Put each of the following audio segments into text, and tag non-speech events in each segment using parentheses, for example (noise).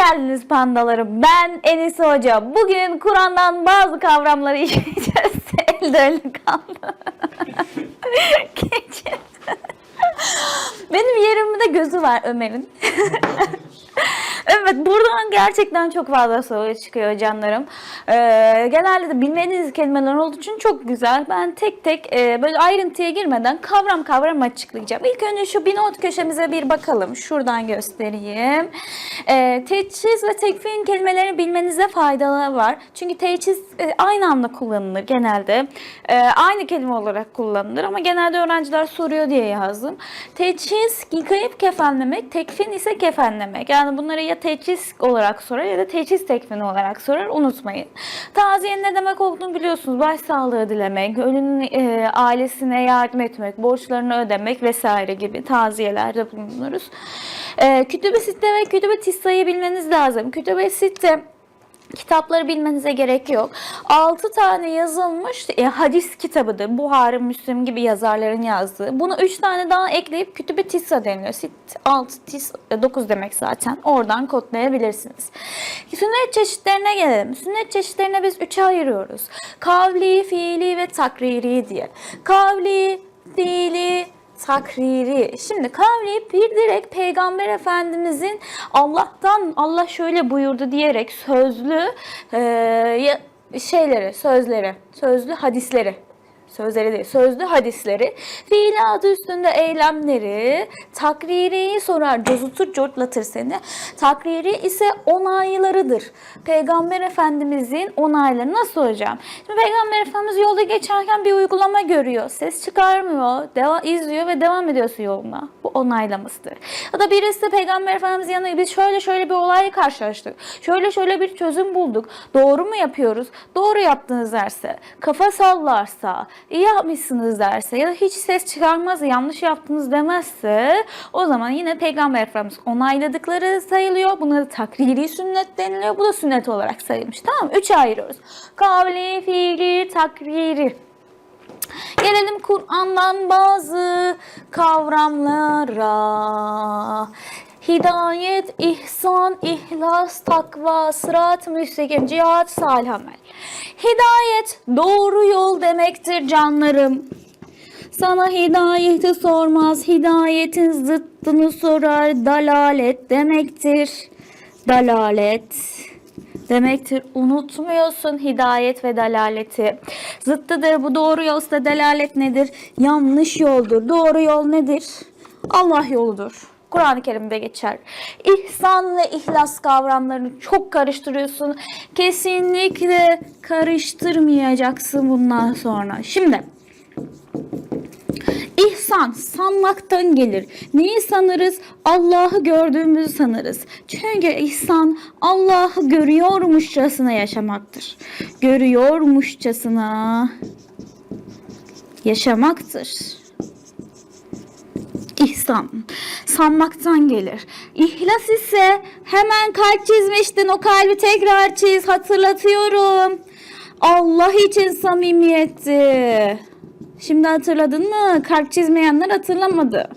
geldiniz pandalarım. Ben Enis Hoca. Bugün Kur'an'dan bazı kavramları (laughs) işleyeceğiz. Elde öyle kaldı. (laughs) Benim yerimde gözü var Ömer'in. (laughs) evet buradan gerçekten çok fazla soru çıkıyor canlarım. Ee, genelde de bilmediğiniz kelimeler olduğu için çok güzel. Ben tek tek e, böyle ayrıntıya girmeden kavram kavram açıklayacağım. İlk önce şu bir not köşemize bir bakalım. Şuradan göstereyim. Ee, teçhiz ve tekfin kelimelerini bilmenize faydaları var. Çünkü teçhiz e, aynı anda kullanılır genelde. Ee, aynı kelime olarak kullanılır ama genelde öğrenciler soruyor diye yazdım. Teçhiz yıkayıp kefenlemek, tekfin ise kefenlemek. Yani bunları ya teçhiz olarak sorar ya da teçhiz tekfini olarak sorar. Unutmayın. Taziyenin ne demek olduğunu biliyorsunuz. Başsağlığı dilemek, ölünün e, ailesine yardım etmek, borçlarını ödemek vesaire gibi taziyelerde bulunuruz. E, kütübe sitte ve kütübe tissayı bilmeniz lazım. Kütübe sitte Kitapları bilmenize gerek yok. 6 tane yazılmış e, hadis kitabıdır. Buhari, Müslim gibi yazarların yazdığı. Bunu 3 tane daha ekleyip kütübe tissa deniliyor. Sit 6, tis 9 demek zaten. Oradan kodlayabilirsiniz. Sünnet çeşitlerine gelelim. Sünnet çeşitlerine biz 3'e ayırıyoruz. Kavli, fiili ve takriri diye. Kavli, fiili, takriri. Şimdi kavli bir direkt Peygamber Efendimizin Allah'tan Allah şöyle buyurdu diyerek sözlü e, şeyleri, sözleri, sözlü hadisleri sözleri değil, sözlü hadisleri, fiili adı üstünde eylemleri, takririyi sorar, cozutur, cortlatır seni. Takriri ise onaylarıdır. Peygamber Efendimizin onayları nasıl hocam? Şimdi Peygamber Efendimiz yolda geçerken bir uygulama görüyor, ses çıkarmıyor, deva, izliyor ve devam ediyorsun yoluna. Bu onaylamasıdır. Ya da birisi Peygamber Efendimizin yanına biz şöyle şöyle bir olayla karşılaştık. Şöyle şöyle bir çözüm bulduk. Doğru mu yapıyoruz? Doğru yaptınız derse, kafa sallarsa, iyi yapmışsınız derse ya da hiç ses çıkarmaz, yanlış yaptınız demezse o zaman yine Peygamber Efendimiz onayladıkları sayılıyor. Buna da takriri sünnet deniliyor. Bu da sünnet olarak sayılmış. Tamam mı? Üçe ayırıyoruz. Kavli, fiili, takriri. Gelelim Kur'an'dan bazı kavramlara. Hidayet, ihsan, ihlas, takva, sırat, müstakim, cihat, salih amel. Hidayet doğru yol demektir canlarım. Sana hidayeti sormaz, hidayetin zıttını sorar. Dalalet demektir. Dalalet demektir. Unutmuyorsun hidayet ve dalaleti. Zıttıdır bu doğru yolsa dalalet nedir? Yanlış yoldur. Doğru yol nedir? Allah yoludur. Kur'an-ı Kerim'de geçer. İhsan ve ihlas kavramlarını çok karıştırıyorsun. Kesinlikle karıştırmayacaksın bundan sonra. Şimdi İhsan sanmaktan gelir. Neyi sanırız? Allah'ı gördüğümüzü sanırız. Çünkü ihsan Allah'ı görüyormuşçasına yaşamaktır. Görüyormuşçasına yaşamaktır. İhsan sanmaktan gelir. İhlas ise hemen kalp çizmiştin o kalbi tekrar çiz hatırlatıyorum. Allah için samimiyetti. Şimdi hatırladın mı? Kalp çizmeyenler hatırlamadı.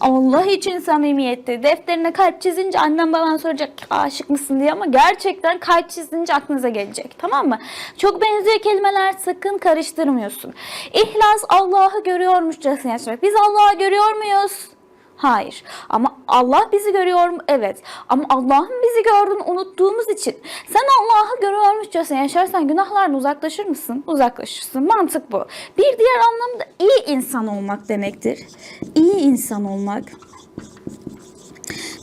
Allah için samimiyetti. Defterine kalp çizince annem baban soracak aşık mısın diye ama gerçekten kalp çizince aklınıza gelecek. Tamam mı? Çok benziyor kelimeler sakın karıştırmıyorsun. İhlas Allah'ı görüyormuşçasına yaşamak. Biz Allah'ı görüyor muyuz? Hayır. Ama Allah bizi görüyor mu? Evet. Ama Allah'ın bizi gördüğünü unuttuğumuz için sen Allah'ı görüyormuşçasına yaşarsan günahlardan uzaklaşır mısın? Uzaklaşırsın. Mantık bu. Bir diğer anlamda iyi insan olmak demektir. İyi insan olmak.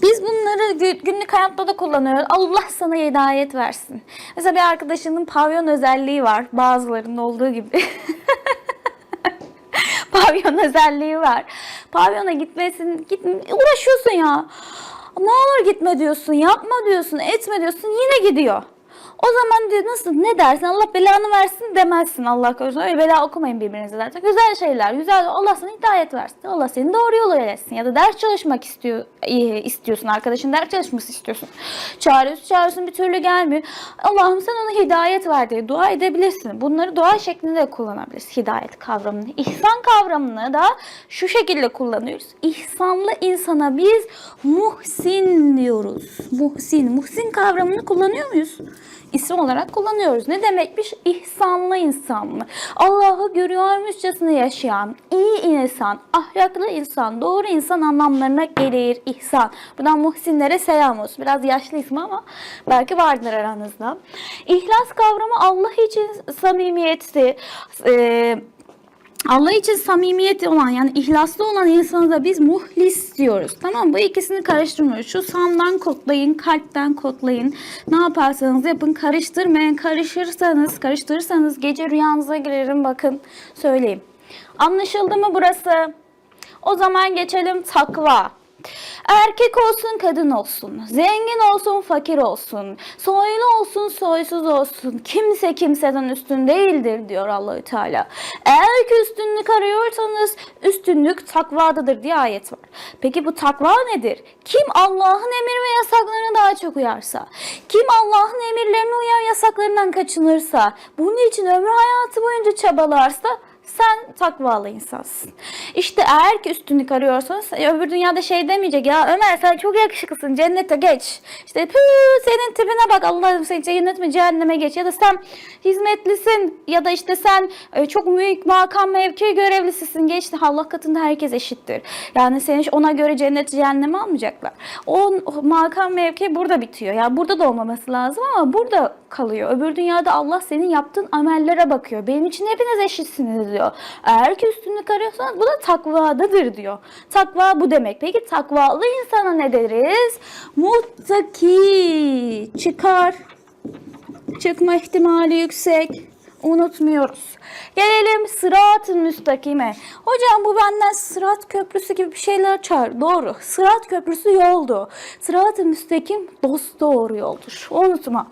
Biz bunları gü- günlük hayatta da kullanıyoruz. Allah sana hidayet versin. Mesela bir arkadaşının pavyon özelliği var. Bazılarının olduğu gibi. (laughs) pavyon özelliği var. Pavyona gitmesin, git, uğraşıyorsun ya. Ne olur gitme diyorsun, yapma diyorsun, etme diyorsun yine gidiyor. O zaman diyor nasıl ne dersin Allah belanı versin demezsin Allah korusun. Öyle bela okumayın birbirinize zaten. Güzel şeyler, güzel Allah sana hidayet versin. Allah seni doğru yola iletsin. Ya da ders çalışmak istiyor, istiyorsun. Arkadaşın ders çalışması istiyorsun. Çağırıyorsun, çağırıyorsun bir türlü gelmiyor. Allah'ım sen ona hidayet ver diye dua edebilirsin. Bunları dua şeklinde de kullanabilirsin. Hidayet kavramını. İhsan kavramını da şu şekilde kullanıyoruz. İhsanlı insana biz muhsin diyoruz. Muhsin. Muhsin kavramını kullanıyor muyuz? İsim olarak kullanıyoruz. Ne demekmiş? İhsanlı insan mı? Allah'ı görüyormuşçasına yaşayan, iyi insan, ahlaklı insan, doğru insan anlamlarına gelir ihsan. Buradan muhsinlere selam olsun. Biraz yaşlı ismi ama belki vardır aranızda. İhlas kavramı Allah için samimiyeti, e, Allah için samimiyeti olan yani ihlaslı olan insanı da biz muhlis diyoruz. Tamam? Bu ikisini karıştırmıyoruz. Şu samdan kodlayın, kalpten kodlayın. Ne yaparsanız yapın karıştırmayın. Karışırsanız, karıştırırsanız gece rüyanıza girerim bakın söyleyeyim. Anlaşıldı mı burası? O zaman geçelim takva. Erkek olsun, kadın olsun. Zengin olsun, fakir olsun. Soylu olsun, soysuz olsun. Kimse kimseden üstün değildir diyor Allahü Teala. Eğer ki üstünlük arıyorsanız üstünlük takvadadır diye ayet var. Peki bu takva nedir? Kim Allah'ın emir ve yasaklarına daha çok uyarsa, kim Allah'ın emirlerine uyar yasaklarından kaçınırsa, bunun için ömrü hayatı boyunca çabalarsa sen takvalı insansın. İşte eğer ki üstünlük arıyorsanız öbür dünyada şey demeyecek ya Ömer sen çok yakışıklısın cennete geç. İşte senin tipine bak Allah'ım seni cennetme cehenneme geç. Ya da sen hizmetlisin ya da işte sen e, çok büyük makam mevki görevlisisin. Geç Allah katında herkes eşittir. Yani seni ona göre cennet cehenneme almayacaklar. O makam mevki burada bitiyor. Yani burada da olmaması lazım ama burada kalıyor. Öbür dünyada Allah senin yaptığın amellere bakıyor. Benim için hepiniz eşitsiniz diyor. Eğer ki üstünlük arıyorsanız bu da takvadadır diyor. Takva bu demek. Peki takvalı insana ne deriz? Muttaki. Çıkar. Çıkma ihtimali yüksek. Unutmuyoruz. Gelelim sırat-ı müstakime. Hocam bu benden sırat köprüsü gibi bir şeyler çağır. Doğru. Sırat köprüsü yoldu. Sırat-ı müstakim dost doğru yoldur. Unutma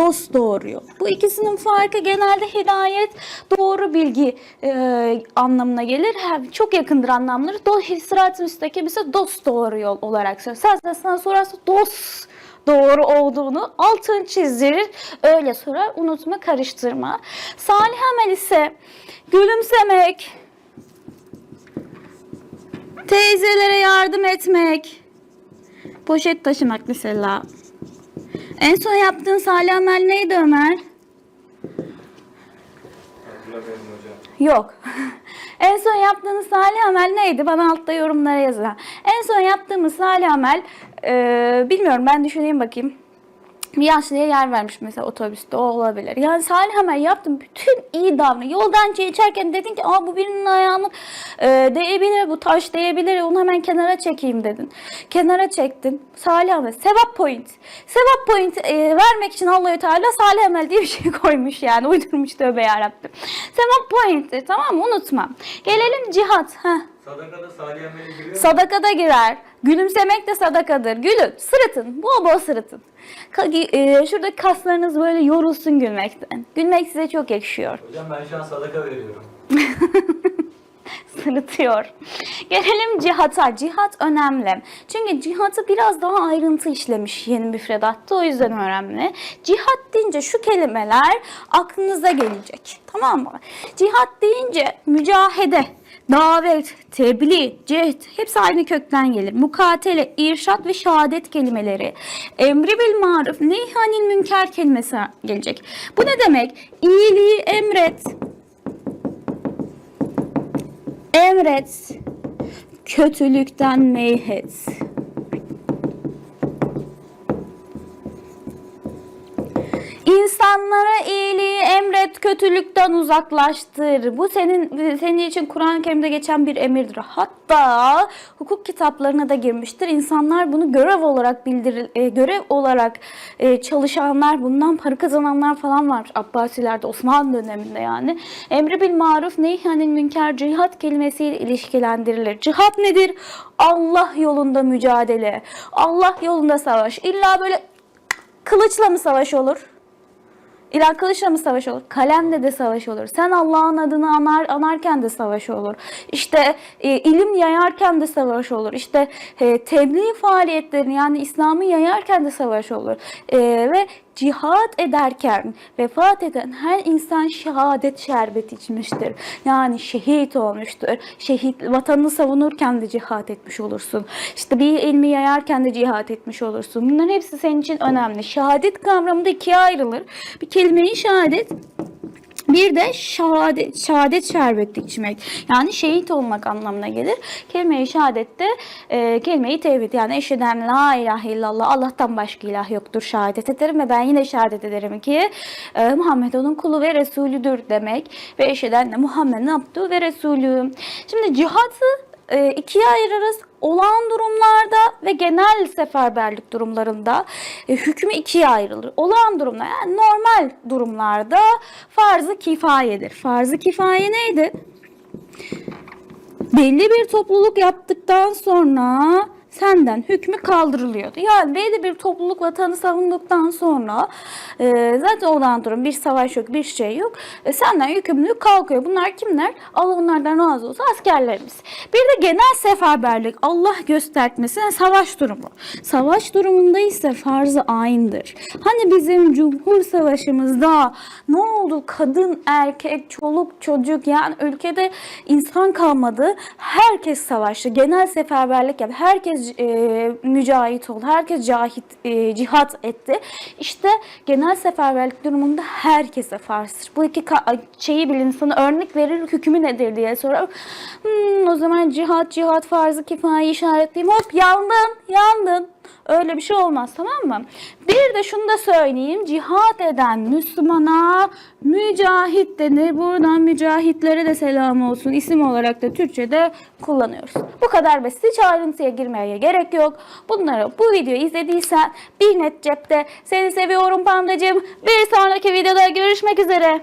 dost doğuruyor. Bu ikisinin farkı genelde hidayet doğru bilgi e, anlamına gelir. Hem çok yakındır anlamları. Do sırat-ı müstakim ise dost doğru yol olarak söylüyor. Sen sana sorarsa dost doğru olduğunu altın çizdirir. Öyle sorar. Unutma, karıştırma. Salih amel ise gülümsemek, teyzelere yardım etmek, poşet taşımak mesela. En son yaptığın salih amel neydi Ömer? Yok. (laughs) en son yaptığınız salih amel neydi? Bana altta yorumlara yazın. En son yaptığımız salih amel e, bilmiyorum ben düşüneyim bakayım. Bir yaşlıya yer vermiş mesela otobüste o olabilir. Yani salih amel yaptım. Bütün iyi davran. Yoldan geçerken dedin ki Aa, bu birinin ayağını e, değebilir, bu taş değebilir. Onu hemen kenara çekeyim dedin. Kenara çektin. Salih amel. Sevap point. Sevap point e, vermek için Allahü Teala salih amel diye bir şey (laughs) koymuş yani. Uydurmuş tövbe yarabbim. Sevap point. Tamam mı? Unutma. Gelelim cihat. Heh. Sadakada salih ameli giriyor mu? Sadakada girer. Gülümsemek de sadakadır. Gülün, sırıtın, bol bol sırıtın. Ka- e, şuradaki kaslarınız böyle yorulsun gülmekten. Gülmek size çok yakışıyor. Hocam ben şu an sadaka veriyorum. (laughs) Sırıtıyor. Gelelim cihata. Cihat önemli. Çünkü cihatı biraz daha ayrıntı işlemiş yeni müfredatta. O yüzden önemli. Cihat deyince şu kelimeler aklınıza gelecek. Tamam mı? Cihat deyince mücahede, davet, tebliğ, cehd hepsi aynı kökten gelir. Mukatele, irşat ve şehadet kelimeleri. Emri bil maruf, neyhanil münker kelimesi gelecek. Bu ne demek? İyiliği emret, emret, kötülükten meyhet. İnsan İnsanlara iyiliği emret, kötülükten uzaklaştır. Bu senin senin için Kur'an-ı Kerim'de geçen bir emirdir. Hatta hukuk kitaplarına da girmiştir. İnsanlar bunu görev olarak bildiril, e, görev olarak e, çalışanlar, bundan para kazananlar falan var. Abbasilerde, Osmanlı döneminde yani. Emri bil maruf, neyhanil münker, cihat kelimesiyle ilişkilendirilir. Cihat nedir? Allah yolunda mücadele. Allah yolunda savaş. İlla böyle kılıçla mı savaş olur? İlla kılıçla mı savaş olur? Kalemle de savaş olur. Sen Allah'ın adını anar, anarken de savaş olur. İşte e, ilim yayarken de savaş olur. İşte e, tebliğ faaliyetlerini yani İslam'ı yayarken de savaş olur. E, ve cihat ederken vefat eden her insan şehadet şerbeti içmiştir. Yani şehit olmuştur. Şehit vatanını savunurken de cihat etmiş olursun. İşte bir ilmi yayarken de cihat etmiş olursun. Bunların hepsi senin için önemli. Şehadet kavramı da ikiye ayrılır. Bir kelimeyi şehadet bir de şehadet, şehadet şerbeti içmek. Yani şehit olmak anlamına gelir. Kelime-i şehadette e, kelime-i tevhid yani eşheden la ilahe illallah Allah'tan başka ilah yoktur şehadet ederim ve ben yine şehadet ederim ki e, Muhammed onun kulu ve Resulüdür demek ve eşheden de Muhammed'in abdu ve Resulü. Şimdi cihatı e, ikiye ayırırız. Olağan durumlarda ve genel seferberlik durumlarında e, hükmü ikiye ayrılır. Olağan durumlar yani normal durumlarda farz-ı kifayedir. Farz-ı kifaye neydi? Belli bir topluluk yaptıktan sonra senden hükmü kaldırılıyordu. Yani belli bir topluluk vatanı savunduktan sonra e, zaten olan durum bir savaş yok, bir şey yok. E, senden yükümlülük kalkıyor. Bunlar kimler? Allah onlardan razı olsun askerlerimiz. Bir de genel seferberlik, Allah göstermesi yani savaş durumu. Savaş durumunda ise farz-ı aynıdır. Hani bizim Cumhur Savaşımızda ne oldu? Kadın, erkek, çoluk, çocuk yani ülkede insan kalmadı. Herkes savaştı. Genel seferberlik yaptı. Herkes e, mücahit oldu. Herkes cahit, e, cihat etti. İşte genel seferberlik durumunda herkese farzdır. Bu iki şeyi bilin sana örnek verir hükmü nedir diye sorar. Hmm, o zaman cihat cihat farzı kifayi işaretleyeyim. Hop yandın yandın. Öyle bir şey olmaz tamam mı? Bir de şunu da söyleyeyim. Cihat eden Müslümana mücahit denir. Buradan mücahitlere de selam olsun. İsim olarak da Türkçe'de kullanıyoruz. Bu kadar basit. Hiç ayrıntıya girmeye gerek yok. Bunları bu videoyu izlediysen bir net cepte. Seni seviyorum Pandacığım. Bir sonraki videoda görüşmek üzere.